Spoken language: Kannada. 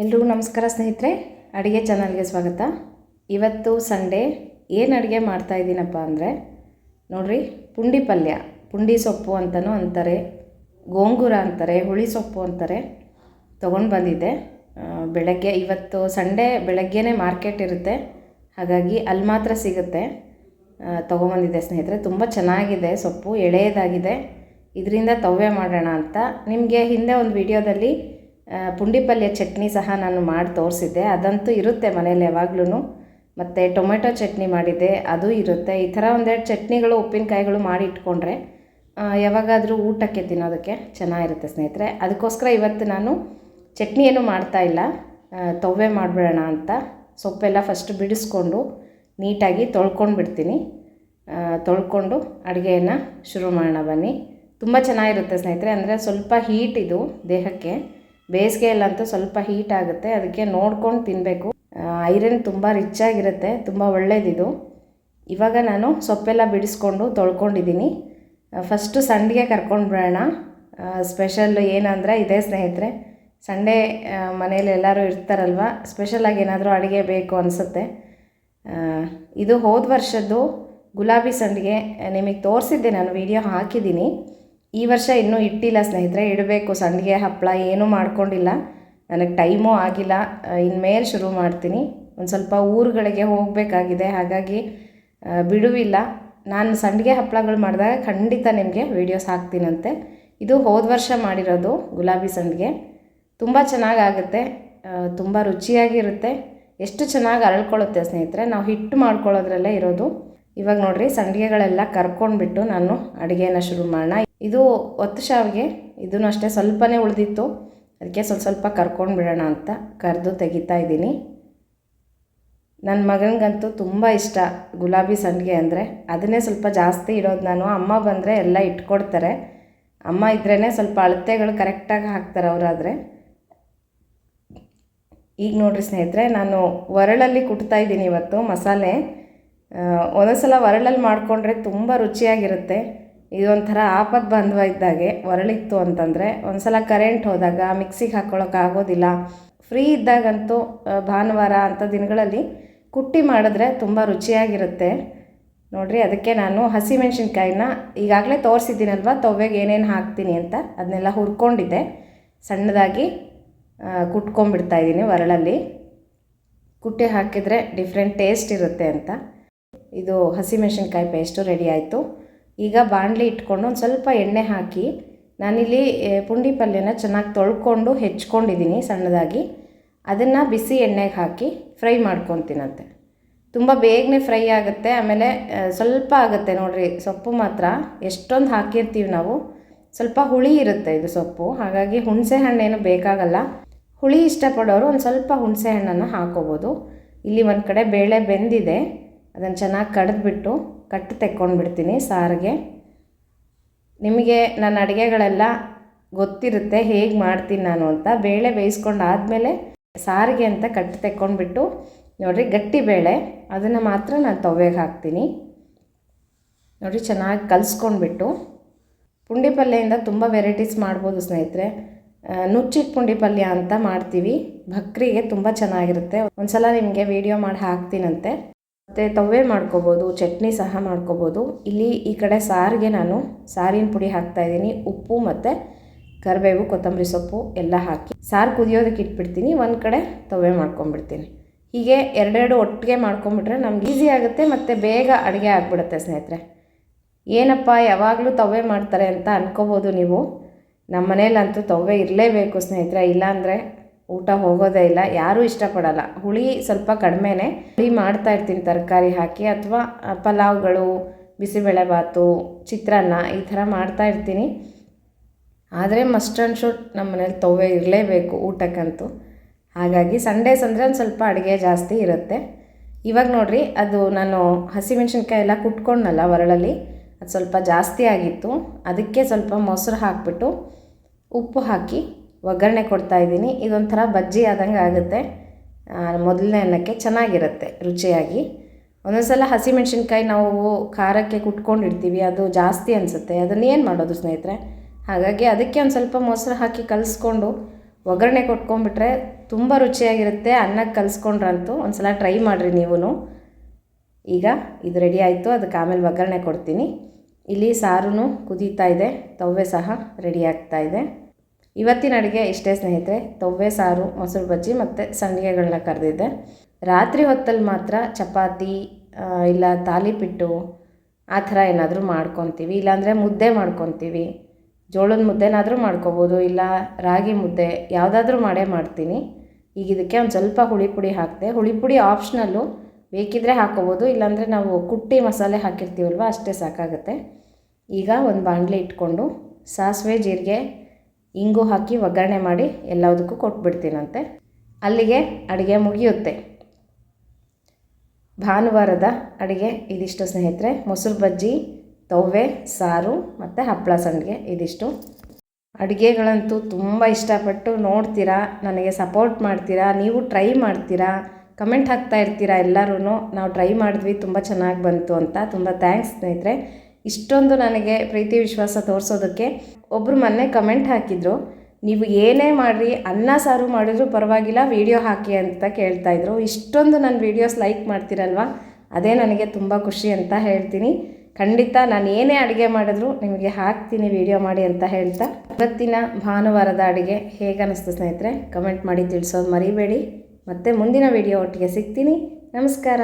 ಎಲ್ರಿಗೂ ನಮಸ್ಕಾರ ಸ್ನೇಹಿತರೆ, ಅಡುಗೆ ಚಾನಲ್ಗೆ ಸ್ವಾಗತ. ಇವತ್ತು ಸಂಡೇ, ಏನು ಅಡುಗೆ ಮಾಡ್ತಾ ಇದ್ದೀನಪ್ಪ ಅಂದರೆ, ನೋಡಿರಿ, ಪುಂಡಿ ಪಲ್ಯ, ಪುಂಡಿ ಸೊಪ್ಪು ಅಂತಲೂ ಅಂತಾರೆ, ಗೋಂಗೂರ ಅಂತಾರೆ, ಹುಳಿ ಸೊಪ್ಪು ಅಂತಾರೆ, ತೊಗೊಂಡು ಬಂದಿದ್ದೆ. ಬೆಳಗ್ಗೆ, ಇವತ್ತು ಸಂಡೇ ಬೆಳಗ್ಗೆನೇ ಮಾರ್ಕೆಟ್ ಇರುತ್ತೆ, ಹಾಗಾಗಿ ಅಲ್ಲಿ ಮಾತ್ರ ಸಿಗುತ್ತೆ. ತೊಗೊಂಬಂದಿದ್ದೆ ಸ್ನೇಹಿತರೆ, ತುಂಬ ಚೆನ್ನಾಗಿದೆ ಸೊಪ್ಪು, ಎಳೆಯದಾಗಿದೆ. ಇದರಿಂದ ತವ್ವೆ ಮಾಡೋಣ ಅಂತ. ನಿಮಗೆ ಹಿಂದೆ ಒಂದು ವಿಡಿಯೋದಲ್ಲಿ ಪುಂಡಿ ಪಲ್ಯ ಚಟ್ನಿ ಸಹ ನಾನು ಮಾಡಿ ತೋರಿಸಿದ್ದೆ. ಅದಂತೂ ಇರುತ್ತೆ ಮನೇಲಿ ಯಾವಾಗ್ಲೂ ಮತ್ತು ಟೊಮೆಟೊ ಚಟ್ನಿ ಮಾಡಿದ್ದೆ, ಅದು ಇರುತ್ತೆ. ಈ ಥರ ಒಂದೆರಡು ಚಟ್ನಿಗಳು, ಉಪ್ಪಿನಕಾಯಿಗಳು ಮಾಡಿ ಇಟ್ಕೊಂಡ್ರೆ ಯಾವಾಗಾದರೂ ಊಟಕ್ಕೆ ತಿನ್ನೋದಕ್ಕೆ ಚೆನ್ನಾಗಿರುತ್ತೆ ಸ್ನೇಹಿತರೆ. ಅದಕ್ಕೋಸ್ಕರ ಇವತ್ತು ನಾನು ಚಟ್ನಿ ಮಾಡ್ತಾ ಇಲ್ಲ. ತೊವ್ವೆ ಮಾಡಿಬಿಡೋಣ ಅಂತ. ಸೊಪ್ಪೆಲ್ಲ ಫಸ್ಟ್ ಬಿಡಿಸ್ಕೊಂಡು ನೀಟಾಗಿ ತೊಳ್ಕೊಂಡು ಬಿಡ್ತೀನಿ. ತೊಳ್ಕೊಂಡು ಅಡುಗೆಯನ್ನು ಶುರು ಮಾಡೋಣ ಬನ್ನಿ. ತುಂಬ ಚೆನ್ನಾಗಿರುತ್ತೆ ಸ್ನೇಹಿತರೆ. ಅಂದರೆ ಸ್ವಲ್ಪ ಹೀಟ್ ಇದು ದೇಹಕ್ಕೆ. ಬೇಸಿಗೆಯಲ್ಲಂತೂ ಸ್ವಲ್ಪ ಹೀಟ್ ಆಗುತ್ತೆ. ಅದಕ್ಕೆ ನೋಡ್ಕೊಂಡು ತಿನ್ನಬೇಕು ಐರನ್ ತುಂಬ ರಿಚ್ ಆಗಿರುತ್ತೆ. ತುಂಬ ಒಳ್ಳೇದಿದು. ಇವಾಗ ನಾನು ಸೊಪ್ಪೆಲ್ಲ ಬಿಡಿಸ್ಕೊಂಡು ತೊಳ್ಕೊಂಡಿದ್ದೀನಿ. ಫಸ್ಟು ಸಂಡಿಗೆ ಕರ್ಕೊಂಡು ಬರೋಣ. ಸ್ಪೆಷಲ್ ಏನಂದರೆ ಇದೇ ಸ್ನೇಹಿತರೆ, ಸಂಡೇ ಮನೇಲಿ ಎಲ್ಲರೂ ಇರ್ತಾರಲ್ವ ಸ್ಪೆಷಲಾಗಿ ಏನಾದರೂ ಅಡುಗೆ ಬೇಕು ಅನಿಸುತ್ತೆ. ಇದು ಹೋದ ವರ್ಷದ್ದು ಗುಲಾಬಿ ಸಂಡಿಗೆ ನಿಮಗೆ ತೋರಿಸಿದ್ದೆ ನಾನು ವಿಡಿಯೋ ಹಾಕಿದ್ದೀನಿ. ಈ ವರ್ಷ ಇನ್ನೂ ಇಟ್ಟಿಲ್ಲ ಸ್ನೇಹಿತರೆ, ಇಡಬೇಕು. ಸಂಡಿಗೆ ಹಪ್ಪಳ ಏನೂ ಮಾಡ್ಕೊಂಡಿಲ್ಲ. ನನಗೆ ಟೈಮೂ ಆಗಿಲ್ಲ. ಇನ್ಮೇಲೆ ಶುರು ಮಾಡ್ತೀನಿ. ಒಂದು ಸ್ವಲ್ಪ ಊರುಗಳಿಗೆ ಹೋಗಬೇಕಾಗಿದೆ. ಹಾಗಾಗಿ ಬಿಡುವಿಲ್ಲ. ನಾನು ಸಂಡಿಗೆ ಹಪ್ಪಳಗಳು ಮಾಡಿದಾಗ ಖಂಡಿತ ನಿಮಗೆ ವೀಡಿಯೋಸ್ ಹಾಕ್ತೀನಂತೆ. ಇದು ಹೋದ ವರ್ಷ ಮಾಡಿರೋದು ಗುಲಾಬಿ ಸಂಡಿಗೆ. ತುಂಬ ಚೆನ್ನಾಗಾಗುತ್ತೆ. ತುಂಬ ರುಚಿಯಾಗಿರುತ್ತೆ. ಎಷ್ಟು ಚೆನ್ನಾಗಿ ಅರಳ್ಕೊಳ್ಳುತ್ತೆ ಸ್ನೇಹಿತರೆ, ನಾವು ಹಿಟ್ಟು ಮಾಡ್ಕೊಳ್ಳೋದ್ರಲ್ಲೇ ಇರೋದು. ಇವಾಗ ನೋಡಿರಿ, ಸಂಡಿಗೆಗಳೆಲ್ಲ ಕರ್ಕೊಂಡ್ಬಿಟ್ಟು ನಾನು ಅಡುಗೆನ ಶುರು ಮಾಡೋಣ. ಇದು ಒತ್ತು ಶಾವಿಗೆ. ಇದನ್ನು ಅಷ್ಟೇ ಸ್ವಲ್ಪನೇ ಉಳಿದಿತ್ತು. ಅದಕ್ಕೆ ಸ್ವಲ್ಪ ಸ್ವಲ್ಪ ಕರ್ಕೊಂಡು ಬಿಡೋಣ ಅಂತ ಕರೆದು ತೆಗಿತಾ ಇದ್ದೀನಿ. ನನ್ನ ಮಗನಿಗಂತೂ ತುಂಬ ಇಷ್ಟ ಗುಲಾಬಿ ಸಂಡಿಗೆ ಅಂದರೆ. ಅದನ್ನೇ ಸ್ವಲ್ಪ ಜಾಸ್ತಿ ಇರೋದು ನಾನು. ಅಮ್ಮ ಬಂದರೆ ಎಲ್ಲ ಇಟ್ಕೊಡ್ತಾರೆ. ಅಮ್ಮ ಇದ್ರೇ ಸ್ವಲ್ಪ ಅಳತೆಗಳು ಕರೆಕ್ಟಾಗಿ ಹಾಕ್ತಾರೆ ಅವರಾದರೆ. ಈಗ ನೋಡಿರಿ ಸ್ನೇಹಿತರೆ, ನಾನು ಒರಳಲ್ಲಿ ಕುಟ್ತಾ ಇದ್ದೀನಿ ಇವತ್ತು ಮಸಾಲೆ. ಒಂದೊಂದು ಸಲ ಒರಳಲ್ಲಿ ಮಾಡಿಕೊಂಡ್ರೆ ತುಂಬ ರುಚಿಯಾಗಿರುತ್ತೆ. ಇದೊಂಥರ ಬಂದ್ವ ಇದ್ದಾಗೆ ಒರಳಿತ್ತು ಅಂತಂದರೆ ಒಂದ್ಸಲ ಕರೆಂಟ್ ಹೋದಾಗ ಮಿಕ್ಸಿಗೆ ಹಾಕ್ಕೊಳಕ್ಕೆ ಆಗೋದಿಲ್ಲ. ಫ್ರೀ ಇದ್ದಾಗಂತೂ ಭಾನುವಾರ ಅಂಥ ದಿನಗಳಲ್ಲಿ ಕುಟ್ಟಿ ಮಾಡಿದ್ರೆ ತುಂಬ ರುಚಿಯಾಗಿರುತ್ತೆ. ನೋಡಿರಿ, ಅದಕ್ಕೆ ನಾನು ಹಸಿಮೆಣ್ಸಿನ್ಕಾಯಿನ ಈಗಾಗಲೇ ತೋರಿಸಿದ್ದೀನಲ್ವ, ತವ್ವೆಗೆ ಏನೇನು ಹಾಕ್ತೀನಿ ಅಂತ ಅದನ್ನೆಲ್ಲ ಹುರ್ಕೊಂಡಿದ್ದೆ. ಸಣ್ಣದಾಗಿ ಕುಟ್ಕೊಂಡ್ಬಿಡ್ತಾ ಇದ್ದೀನಿ ಒರಳಲ್ಲಿ. ಕುಟ್ಟಿ ಹಾಕಿದರೆ ಡಿಫ್ರೆಂಟ್ ಟೇಸ್ಟ್ ಇರುತ್ತೆ ಅಂತ. ಇದು ಹಸಿಮೆಣ್ಸಿನ್ಕಾಯಿ ಪೇಸ್ಟು ರೆಡಿ ಆಯಿತು. ಈಗ ಬಾಣಲಿ ಇಟ್ಕೊಂಡು ಒಂದು ಸ್ವಲ್ಪ ಎಣ್ಣೆ ಹಾಕಿ ನಾನಿಲ್ಲಿ ಪುಂಡಿ ಪಲ್ಯನ ಚೆನ್ನಾಗಿ ತೊಳ್ಕೊಂಡು ಹೆಚ್ಕೊಂಡಿದ್ದೀನಿ ಸಣ್ಣದಾಗಿ. ಅದನ್ನು ಬಿಸಿ ಎಣ್ಣೆಗೆ ಹಾಕಿ ಫ್ರೈ ಮಾಡ್ಕೊತೀನಂತೆ ತುಂಬ ಬೇಗನೆ ಫ್ರೈ ಆಗುತ್ತೆ, ಆಮೇಲೆ ಸ್ವಲ್ಪ ಆಗುತ್ತೆ ನೋಡಿರಿ ಸೊಪ್ಪು ಮಾತ್ರ. ಎಷ್ಟೊಂದು ಹಾಕಿರ್ತೀವಿ ನಾವು. ಸ್ವಲ್ಪ ಹುಳಿ ಇರುತ್ತೆ ಇದು ಸೊಪ್ಪು, ಹಾಗಾಗಿ ಹುಣಸೆ ಹಣ್ಣೇನು ಬೇಕಾಗಲ್ಲ. ಹುಳಿ ಇಷ್ಟಪಡೋರು ಒಂದು ಸ್ವಲ್ಪ ಹುಣಸೆ ಹಣ್ಣನ್ನು ಹಾಕೋಬೋದು. ಇಲ್ಲಿ ಒಂದು ಕಡೆ ಬೇಳೆ ಬೆಂದಿದೆ, ಅದನ್ನು ಚೆನ್ನಾಗಿ ಕಡಿದ್ಬಿಟ್ಟು ಕಟ್ಟು ತೆಕ್ಕೊಂಡ್ಬಿಡ್ತೀನಿ ಸಾರಿಗೆ. ನಿಮಗೆ ನನ್ನ ಅಡುಗೆಗಳೆಲ್ಲ ಗೊತ್ತಿರುತ್ತೆ, ಹೇಗೆ ಮಾಡ್ತೀನಿ ನಾನು ಅಂತ. ಬೇಳೆ ಬೇಯಿಸ್ಕೊಂಡು ಆದಮೇಲೆ ಸಾರಿಗೆ ಅಂತ ಕಟ್ಟು ತೆಕ್ಕೊಂಡ್ಬಿಟ್ಟು ನೋಡಿರಿ ಗಟ್ಟಿ ಬೇಳೆ, ಅದನ್ನು ಮಾತ್ರ ನಾನು ತವ್ವೆಗೆ ಹಾಕ್ತೀನಿ. ನೋಡಿರಿ ಚೆನ್ನಾಗಿ ಕಲಿಸ್ಕೊಂಡ್ಬಿಟ್ಟು ಪುಂಡಿ ಪಲ್ಯೆಯಿಂದ ತುಂಬ ವೆರೈಟೀಸ್ ಮಾಡ್ಬೋದು ಸ್ನೇಹಿತರೆ. ನುಚ್ಚಿಟ್ ಪುಂಡಿ ಪಲ್ಯ ಅಂತ ಮಾಡ್ತೀವಿ. ಭಕ್ರಿಗೆ ತುಂಬ ಚೆನ್ನಾಗಿರುತ್ತೆ. ಒಂದು ಸಲ ನಿಮಗೆ ವಿಡಿಯೋ ಮಾಡಿ ಹಾಕ್ತೀನಂತೆ. ಮತ್ತು ತವ್ವೆ ಮಾಡ್ಕೋಬೋದು, ಚಟ್ನಿ ಸಹ ಮಾಡ್ಕೋಬೋದು. ಇಲ್ಲಿ ಈ ಕಡೆ ಸಾರಿಗೆ ನಾನು ಸಾರಿನ ಪುಡಿ ಹಾಕ್ತಾಯಿದ್ದೀನಿ ಉಪ್ಪು ಮತ್ತು ಕರಿಬೇವು, ಕೊತ್ತಂಬರಿ ಸೊಪ್ಪು ಎಲ್ಲ ಹಾಕಿ ಸಾರು ಕುದಿಯೋದಕ್ಕೆ ಇಟ್ಬಿಡ್ತೀನಿ. ಒಂದು ಕಡೆ ತವ್ವೆ ಮಾಡ್ಕೊಂಬಿಡ್ತೀನಿ ಹೀಗೆ ಎರಡೆರಡು ಒಟ್ಟಿಗೆ ಮಾಡ್ಕೊಂಬಿಟ್ರೆ ನಮ್ಗೆ ಈಸಿ ಆಗುತ್ತೆ ಮತ್ತು ಬೇಗ ಅಡುಗೆ ಆಗಿಬಿಡುತ್ತೆ ಸ್ನೇಹಿತರೆ. ಏನಪ್ಪ, ಯಾವಾಗಲೂ ತವ್ವೆ ಮಾಡ್ತಾರೆ ಅಂತ ಅನ್ಕೋಬೋದು ನೀವು. ನಮ್ಮ ಮನೇಲಂತೂ ತವ್ವೆ ಇರಲೇಬೇಕು ಸ್ನೇಹಿತರೆ. ಇಲ್ಲಾಂದರೆ ಊಟ ಹೋಗೋದೇ ಇಲ್ಲ, ಯಾರೂ ಇಷ್ಟಪಡಲ್ಲ. ಹುಳಿ ಸ್ವಲ್ಪ ಕಡಿಮೆನೇ. ಹುಳಿ ಮಾಡ್ತಾ ಇರ್ತೀನಿ, ತರಕಾರಿ ಹಾಕಿ ಅಥವಾ ಪಲಾವ್ಗಳು ಬಿಸಿಬೇಳೆಬಾತು ಚಿತ್ರಾನ್ನ ಈ ಥರ ಮಾಡ್ತಾ ಇರ್ತೀನಿ. ಆದರೆ ಮಸ್ಟ್ ಆ್ಯಂಡ್ ಶುಡ್ ನಮ್ಮ ಮನೇಲಿ ತವ್ವೆ ಇರಲೇಬೇಕು ಊಟಕ್ಕಂತೂ. ಹಾಗಾಗಿ ಸಂಡೇಸ್ ಅಂದರೆ ಒಂದು ಸ್ವಲ್ಪ ಅಡುಗೆ ಜಾಸ್ತಿ ಇರುತ್ತೆ. ಇವಾಗ ನೋಡಿರಿ, ಅದು ನಾನು ಹಸಿಮೆಣ್ಸಿನ್ಕಾಯಿ ಎಲ್ಲ ಕುಟ್ಕೊಂಡಲ್ಲ ಒರಳಲ್ಲಿ, ಅದು ಸ್ವಲ್ಪ ಜಾಸ್ತಿ ಆಗಿತ್ತು. ಅದಕ್ಕೆ ಸ್ವಲ್ಪ ಮೊಸರು ಹಾಕಿಬಿಟ್ಟು ಉಪ್ಪು ಹಾಕಿ ಒಗ್ಗರಣೆ ಕೊಡ್ತಾ ಇದ್ದೀನಿ. ಇದೊಂಥರ ಬಜ್ಜಿ ಆದಂಗೆ ಆಗುತ್ತೆ. ಮೊದಲನೇ ಅನ್ನಕ್ಕೆ ಚೆನ್ನಾಗಿರುತ್ತೆ ರುಚಿಯಾಗಿ. ಒಂದೊಂದು ಸಲ ಹಸಿಮೆಣ್ಸಿನ್ಕಾಯಿ ನಾವು ಖಾರಕ್ಕೆ ಕುಟ್ಕೊಂಡಿರ್ತೀವಿ, ಅದು ಜಾಸ್ತಿ ಅನಿಸುತ್ತೆ. ಅದನ್ನು ಏನು ಮಾಡೋದು ಸ್ನೇಹಿತರೆ? ಹಾಗಾಗಿ ಅದಕ್ಕೆ ಒಂದು ಸ್ವಲ್ಪ ಮೊಸರು ಹಾಕಿ ಕಲಿಸ್ಕೊಂಡು ಒಗ್ಗರಣೆ ಕೊಟ್ಕೊಂಡ್ಬಿಟ್ರೆ ತುಂಬ ರುಚಿಯಾಗಿರುತ್ತೆ. ಅನ್ನಕ್ಕೆ ಕಲಿಸ್ಕೊಂಡ್ರಂತೂ ಒಂದು ಸಲ ಟ್ರೈ ಮಾಡಿರಿ ನೀವು ಈಗ ಇದು ರೆಡಿ ಆಯಿತು. ಅದಕ್ಕೆ ಆಮೇಲೆ ಒಗ್ಗರಣೆ ಕೊಡ್ತೀನಿ. ಇಲ್ಲಿ ಸಾರು ಕುದೀತಾ ಇದೆ. ತವ್ವೆ ಸಹ ರೆಡಿ ಆಗ್ತಾ ಇದೆ. ಇವತ್ತಿನ ಅಡುಗೆ ಇಷ್ಟೇ ಸ್ನೇಹಿತರೆ, ತೊವ್ವೆ, ಸಾರು, ಮೊಸರು ಬಜ್ಜಿ ಮತ್ತು ಸಂಡಿಗೆಗಳನ್ನ ಕರೆದಿದ್ದೆ. ರಾತ್ರಿ ಹೊತ್ತಲ್ಲಿ ಮಾತ್ರ ಚಪಾತಿ ಇಲ್ಲ ತಾಲಿಪಿಟ್ಟು ಆ ಥರ ಏನಾದರೂ ಮಾಡ್ಕೊತೀವಿ. ಇಲ್ಲಾಂದರೆ ಮುದ್ದೆ ಮಾಡ್ಕೊತೀವಿ. ಜೋಳದ ಮುದ್ದೆನಾದರೂ ಮಾಡ್ಕೋಬೋದು, ಇಲ್ಲ ರಾಗಿ ಮುದ್ದೆ ಯಾವುದಾದ್ರೂ ಮಾಡೇ ಮಾಡ್ತೀನಿ. ಈಗ ಇದಕ್ಕೆ ಒಂದು ಸ್ವಲ್ಪ ಹುಳಿ ಪುಡಿ ಹಾಕಿದೆ. ಹುಳಿ ಪುಡಿ ಆಪ್ಷನಲ್ಲು ಬೇಕಿದ್ದರೆ ಹಾಕೋಬೋದು, ಇಲ್ಲಾಂದರೆ ನಾವು ಕುಟ್ಟಿ ಮಸಾಲೆ ಹಾಕಿರ್ತೀವಲ್ವ, ಅಷ್ಟೇ ಸಾಕಾಗುತ್ತೆ. ಈಗ ಒಂದು ಬಾಣಲೆ ಇಟ್ಕೊಂಡು ಸಾಸಿವೆ, ಜೀರಿಗೆ ಇಂಗು ಹಾಕಿ ಒಗ್ಗರಣೆ ಮಾಡಿ ಎಲ್ಲದಕ್ಕೂ ಕೊಟ್ಬಿಡ್ತೀನಂತೆ. ಅಲ್ಲಿಗೆ ಅಡುಗೆ ಮುಗಿಯುತ್ತೆ. ಭಾನುವಾರದ ಅಡುಗೆ ಇದಿಷ್ಟು ಸ್ನೇಹಿತರೆ. ಮೊಸರು ಬಜ್ಜಿ, ತವ್ವೆ, ಸಾರು ಮತ್ತು ಹಪ್ಪಳ ಸಂಡಿಗೆ ಇದಿಷ್ಟು. ಅಡುಗೆಗಳಂತೂ ತುಂಬ ಇಷ್ಟಪಟ್ಟು ನೋಡ್ತೀರಾ, ನನಗೆ ಸಪೋರ್ಟ್ ಮಾಡ್ತೀರಾ, ನೀವು ಟ್ರೈ ಮಾಡ್ತೀರಾ, ಕಮೆಂಟ್ ಹಾಕ್ತಾ ಇರ್ತೀರಾ ಎಲ್ಲರೂ ನಾವು ಟ್ರೈ ಮಾಡಿದ್ವಿ, ತುಂಬ ಚೆನ್ನಾಗಿ ಬಂತು ಅಂತ. ತುಂಬ ಥ್ಯಾಂಕ್ಸ್ ಸ್ನೇಹಿತರೆ. ಇಷ್ಟೊಂದು ನನಗೆ ಪ್ರೀತಿ ವಿಶ್ವಾಸ ತೋರಿಸೋದಕ್ಕೆ ಒಬ್ಬರು ಮೊನ್ನೆ ಕಮೆಂಟ್ ಹಾಕಿದ್ರು, ನೀವು ಏನೇ ಮಾಡಿರಿ, ಅನ್ನ ಸಾರು ಮಾಡಿದ್ರು ಪರವಾಗಿಲ್ಲ, ವಿಡಿಯೋ ಹಾಕಿ ಅಂತ ಕೇಳ್ತಾಯಿದ್ರು ಇಷ್ಟೊಂದು ನನ್ನ ವೀಡಿಯೋಸ್ ಲೈಕ್ ಮಾಡ್ತೀರಲ್ವ? ಅದೇ ನನಗೆ ತುಂಬ ಖುಷಿ ಅಂತ ಹೇಳ್ತೀನಿ. ಖಂಡಿತ ನಾನು ಏನೇ ಅಡುಗೆ ಮಾಡಿದ್ರು ನಿಮಗೆ ಹಾಕ್ತೀನಿ ವಿಡಿಯೋ ಮಾಡಿ ಅಂತ ಹೇಳ್ತಾ. ಇವತ್ತಿನ ಭಾನುವಾರದ ಅಡುಗೆ ಹೇಗೆ ಅನ್ನಿಸ್ತು ಸ್ನೇಹಿತರೆ, ಕಮೆಂಟ್ ಮಾಡಿ ತಿಳಿಸೋದು ಮರಿಬೇಡಿ. ಮತ್ತು ಮುಂದಿನ ವಿಡಿಯೋ ಒಟ್ಟಿಗೆ ಸಿಗ್ತೀನಿ. ನಮಸ್ಕಾರ.